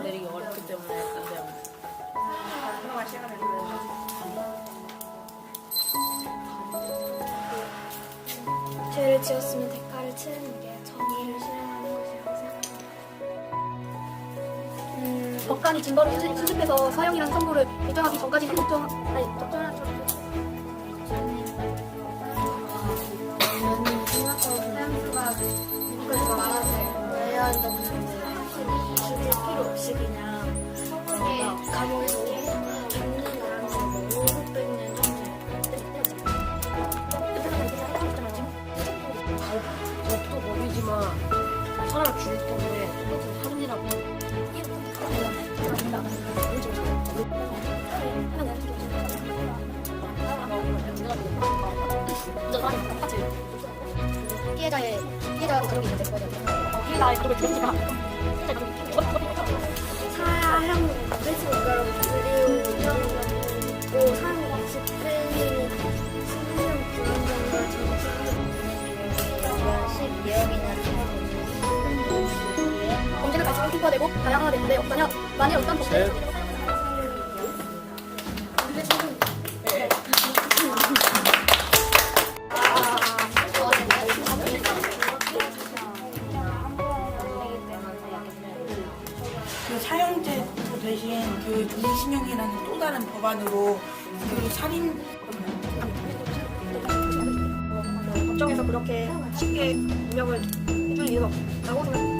받아들이기 어렵기 때문에 약간 그냥 시간을. 죄를 지었으면 대가를 치르는 게 정의를 실현하는 것이라고 생각합니다. 음, 법관이 증거를 수집- 수집해서 사형이라는 선고를 결정하기 전까지는 적정, 아니, 적절한 적- 저는 생각하고 사연수가 그래서 말하세요. 해야 한다고 생각해요. 죽일 필요 없이 그냥 뭔가 사람은 뭐 5, 600년 정도 법도 법이지만 사람 죽일 때문에 살인이라고 피해자의 피해자가 그런 게 있는데 피해자의 그룹을 죽이니까 사형 뺏으니까 그리고 사형 10회니 10년 구형정과 연식 예언이나 언제나 갈수록 흉화되고 다양화되는데 없다냐 만일 어떤 법들이 사형제 대신 그 종신형이라는 또 다른 법안으로 그 살인 법정에서 그렇게 쉽게 운명을 해줄 이유가 없다고 생각합니다.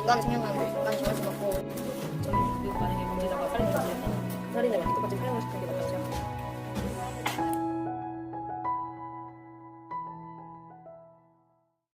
인간 생명은 인간 정할 수 없고